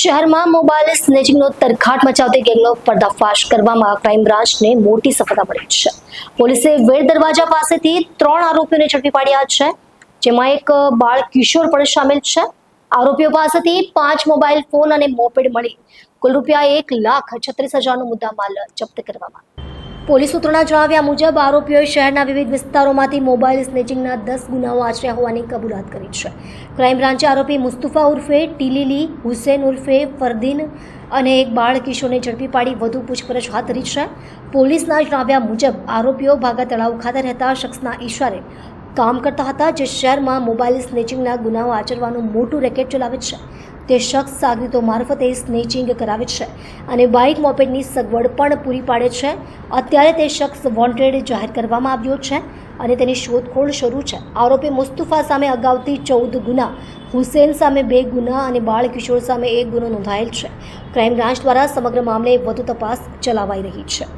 શહેરમાં મોબાઈલ સ્નેચિંગનો તરખાટ મચાવતી ગેંગનો પર્દાફાશ કરવામાં ક્રાઇમ બ્રાન્ચને મોટી સફળતા મળી છે. પોલીસે વેડ દરવાજા પાસેથી ત્રણ આરોપીઓને ઝડપી પાડ્યા છે, જેમાં એક બાળ કિશોર પણ સામેલ છે. આરોપીઓ પાસેથી પાંચ મોબાઈલ ફોન અને મોપેડ મળી, કુલ રૂપિયા એક લાખ છત્રીસ હજારનો મુદ્દામાલ જપ્ત કરવામાં પોલીસ સૂત્રોના જણાવ્યા મુજબ, આરોપીઓએ શહેરના વિવિધ વિસ્તારોમાંથી મોબાઈલ સ્નેચિંગના દસ ગુનાઓ આચર્યા હોવાની કબૂલાત કરી છે. ક્રાઇમ બ્રાન્ચે આરોપી મુસ્તુફા ઉર્ફે ટીલીલી હુસેન ઉર્ફે, ફરદીન અને એક બાળ કિશોરને ઝડપી પાડી વધુ પૂછપરછ હાથ ધરી છે. પોલીસના જણાવ્યા મુજબ, આરોપીઓ ભાગા તળાવ ખાતે રહેતા શખ્સના ઈશારે કામ કરતા હતા જે શહેરમાં મોબાઈલ સ્નેચિંગના ગુનાઓ આચરવાનું મોટું રેકેટ ચલાવે છે. તે શખ્સ સાગરીતો મારફતે સ્નેચિંગ કરાવે છે અને બાઇક મોપેડની સગવડ પણ પૂરી પાડે છે. અત્યારે તે શખ્સ વોન્ટેડ જાહેર કરવામાં આવ્યો છે અને તેની શોધખોળ શરૂ છે. આરોપી મુસ્તુફા સામે અગાઉથી ચૌદ ગુના, હુસેન સામે બે ગુના અને બાળ કિશોર સામે એક ગુનો નોંધાયેલ છે. ક્રાઇમ બ્રાન્ચ દ્વારા સમગ્ર મામલે વધુ તપાસ ચલાવાઈ રહી છે.